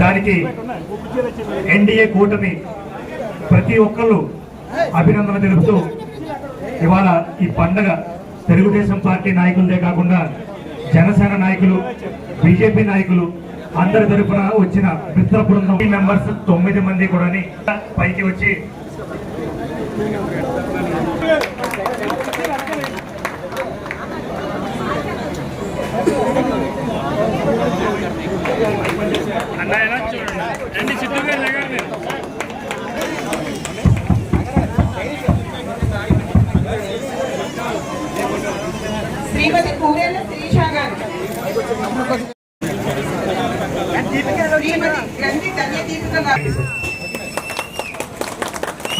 దానికి ఎన్డీఏ కూటమి ప్రతి ఒక్కళ్ళు అభినందన తెలుపుతూ ఇవాళ ఈ పండగ తెలుగుదేశం పార్టీ నాయకులదే కాకుండా జనసేన నాయకులు బీజేపీ నాయకులు అందరి తరఫున వచ్చిన మిత్ర బృందం మెంబర్స్ తొమ్మిది మంది కూడా పైకి వచ్చి శ్రీమతి కూరేళ్ళ శిరీష గారు.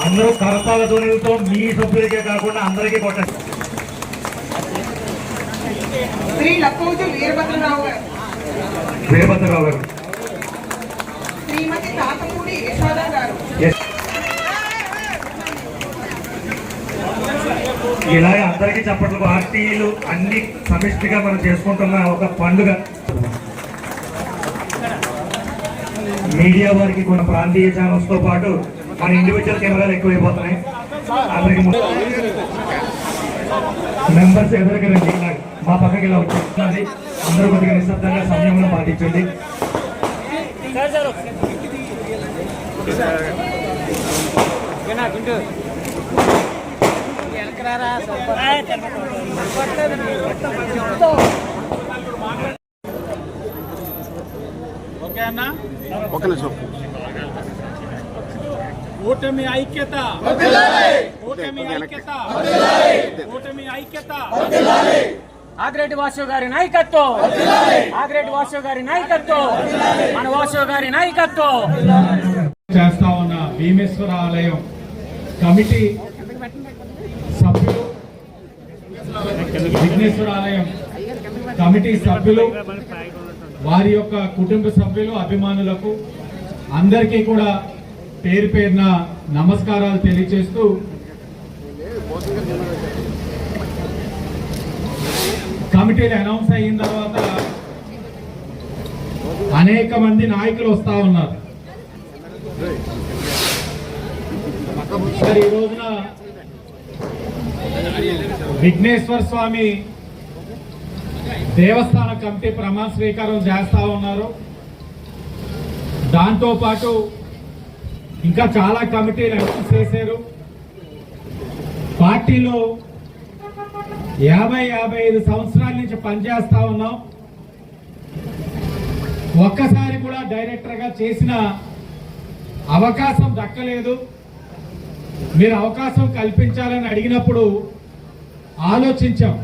అందరూ కరతాల ధ్వనులతో మీ సభ్యులకే కాకుండా అందరికీ కొట్టండి. శ్రీ లక్కోజు వీరభద్రరావు గారు. వీరభద్రరావు గారు శ్రీమతి తాతపూడి యశోద గారు Yes. ఇలాగ అందరికీ చెప్పట్లు పార్టీలు అన్ని సమిష్టిగా మనం చేసుకుంటున్న ఒక పండుగ. మీడియా వారికి కొన్ని ప్రాంతీయ ఛానల్స్తో పాటు మన ఇండివిజువల్ కెమెరాలు ఎక్కువైపోతున్నాయి. అందరికి మెంబర్స్ ఎదురుగా రండి? మా పక్కకి ఇలా వచ్చింది అందరూ కొద్దిగా నిశ్శబ్దంగా సంయమనం పాటించండి. ఒక నిమిషం. కూటమి ఐక్యత. కూటమి ఐక్యత. ఆగ్రేటి వాసు గారి నాయకత్వం. ఆగ్రేటి వాసు గారి నాయకత్వం. మన వాసు గారి నాయకత్వం. చేస్తా ఉన్న భీమేశ్వర ఆలయం. కమిటీ సభ్యులు విఘ్నేశ్వర ఆలయం కమిటీ సభ్యులు వారి యొక్క కుటుంబ సభ్యులు అభిమానులకు అందరికీ కూడా పేరు పేరున నమస్కారాలు తెలియజేస్తూ కమిటీలు అనౌన్స్ అయిన తర్వాత అనేక మంది నాయకులు వస్తా ఉన్నారు. మరి ఈ రోజున విఘ్నేశ్వర స్వామి దేవస్థాన కమిటీ ప్రమాణ స్వీకారం చేస్తా ఉన్నారు. దాంతో పాటు ఇంకా చాలా కమిటీలు అనౌన్స్ చేశారు. పార్టీలో యాభై యాభై ఐదు సంవత్సరాల నుంచి పనిచేస్తా ఉన్నాం. ఒక్కసారి కూడా డైరెక్టర్గా చేసిన అవకాశం దక్కలేదు. మీరు అవకాశం కల్పించాలని అడిగినప్పుడు ఆలోచించాం.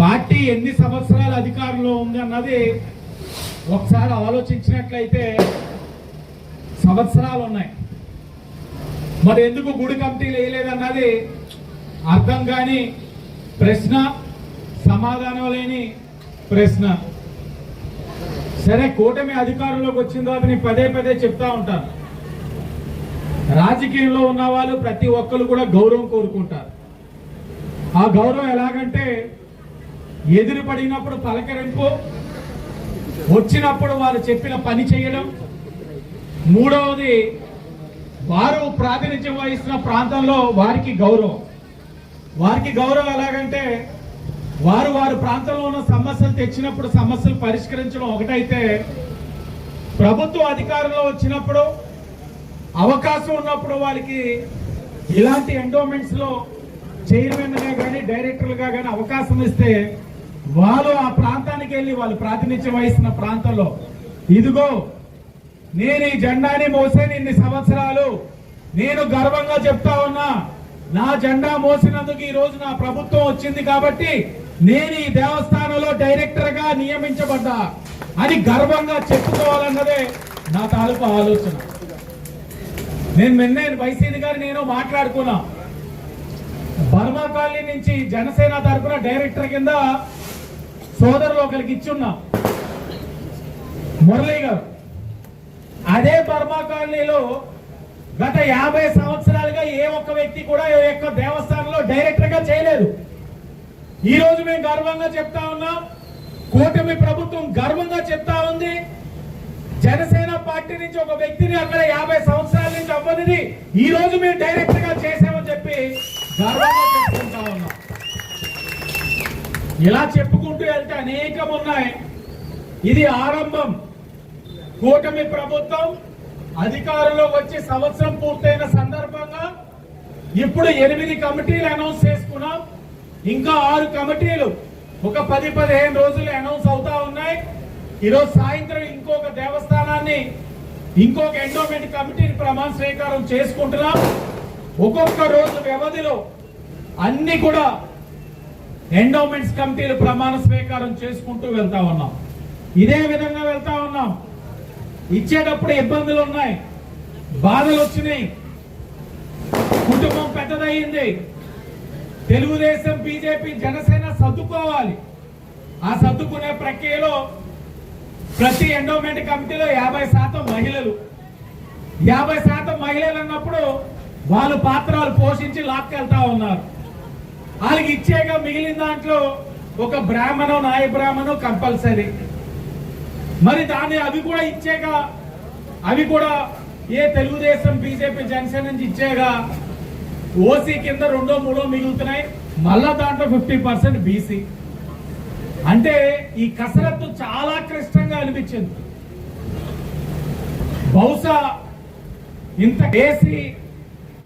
పార్టీ ఎన్ని సంవత్సరాలు అధికారంలో ఉంది అన్నది ఒకసారి ఆలోచించినట్లయితే సంవత్సరాలు ఉన్నాయి. మరి ఎందుకు గుడి కమిటీలు వేయలేదన్నది అర్థం కాని ప్రశ్న సమాధానం లేని ప్రశ్న. సరే కూటమి అధికారంలోకి వచ్చిన తర్వాత నేను పదే పదే చెప్తా ఉంటాను. రాజకీయంలో ఉన్న వాళ్ళు ప్రతి ఒక్కరు కూడా గౌరవం కోరుకుంటారు. ఆ గౌరవం ఎలాగంటే ఎదురు పడినప్పుడు పలకరింపు వచ్చినప్పుడు వాళ్ళు చెప్పిన పని చేయడం. మూడవది వారు ప్రాతినిధ్యం వహిస్తున్న ప్రాంతంలో వారికి గౌరవం. వారికి గౌరవం ఎలాగంటే వారు వారి ప్రాంతంలో ఉన్న సమస్యలు తెచ్చినప్పుడు సమస్యలు పరిష్కరించడం ఒకటైతే ప్రభుత్వం అధికారంలో వచ్చినప్పుడు అవకాశం ఉన్నప్పుడు వాళ్ళకి ఇలాంటి ఎండోమెంట్స్లో చైర్మన్గా కానీ డైరెక్టర్లుగా కానీ అవకాశం ఇస్తే వాళ్ళు ఆ ప్రాంతానికి వెళ్ళి వాళ్ళు ప్రాతినిధ్యం వహిస్తున్న ప్రాంతంలో ఇదిగో నేను ఈ జెండాని మోసాను ఇన్ని సంవత్సరాలు నేను గర్వంగా చెప్తా ఉన్నా నా జెండా మోసినందుకు ఈ రోజు నా ప్రభుత్వం వచ్చింది కాబట్టి నేను ఈ దేవస్థానంలో డైరెక్టర్గా నియమించబడ్డా అని గర్వంగా చెప్పుకోవాలన్నదే నా తాలూకు ఆలోచన. నేను నిన్న వైసీని గారు నేను మాట్లాడుకున్నా. బర్మా కాలనీ నుంచి జనసేన తరఫున డైరెక్టర్ కింద సోదరులు ఒకరికి ఇచ్చున్నా. మురళీ గారు అదే బర్మా కాలనీలో గత యాభై సంవత్సరాలుగా ఏ ఒక్క వ్యక్తి కూడా ఏ యొక్క దేవస్థానంలో డైరెక్టర్గా చేయలేదు. ఈ రోజు మేము గర్వంగా చెప్తా ఉన్నాం. కూటమి ప్రభుత్వం గర్వంగా చెప్తా ఉంది. జనసేన పార్టీ నుంచి ఒక వ్యక్తిని అక్కడ యాభై సంవత్సరాల నుంచి అవ్వనిది ఈ రోజు మేము డైరెక్ట్గా చేసామని చెప్పి గర్వంగా చెప్పుకుంటా ఉన్నాం. ఇలా చెప్పుకుంటూ వెళ్తే అనేకం ఉన్నాయి. ఇది ఆరంభం. కూటమి ప్రభుత్వం అధికారంలో వచ్చి సంవత్సరం పూర్తయిన సందర్భంగా ఇప్పుడు ఎనిమిది కమిటీలు అనౌన్స్ చేసుకున్నాం. ఇంకా ఆరు కమిటీలు ఒక పది పదిహేను రోజులు అనౌన్స్ అవుతా ఈరోజు సాయంత్రం ఇంకొక దేవస్థానాన్ని ఇంకొక ఎండోమెంట్ కమిటీని ప్రమాణ స్వీకారం చేసుకుంటున్నాం. ఒక్కొక్క రోజు వ్యవధిలో అన్ని కూడా ఎండోమెంట్స్ కమిటీలు ప్రమాణ స్వీకారం చేసుకుంటూ వెళ్తా ఉన్నాం. ఇదే విధంగా వెళ్తా ఉన్నాం. ఇచ్చేటప్పుడు ఇబ్బందులు ఉన్నాయి. బాధలు వచ్చినాయి. కుటుంబం పెద్దదయ్యింది. తెలుగుదేశం బీజేపీ జనసేన సర్దుకోవాలి. ఆ సర్దుకునే ప్రక్రియలో ప్రతి ఎండోమెంట్ కమిటీలో యాభై శాతం మహిళలు. యాభై శాతం మహిళలు అన్నప్పుడు వాళ్ళు పాత్రలు పోషించి లాక్కెళ్తా ఉన్నారు. వాళ్ళకి ఇచ్చేగా మిగిలిన దాంట్లో ఒక బ్రాహ్మణం నాయ బ్రాహ్మణం కంపల్సరీ. మరి దాన్ని అవి కూడా ఇచ్చేగా అవి కూడా ఏ తెలుగుదేశం బీజేపీ జనసేన నుంచి ఇచ్చేగా ఓసీ కింద రెండో మూడో మిగులుతున్నాయి. మళ్ళా దాంట్లో ఫిఫ్టీ పర్సెంట్ బీసీ. అంటే ఈ కసరత్తు చాలా క్లిష్టంగా అనిపించింది. బహుశా ఇంత వేసి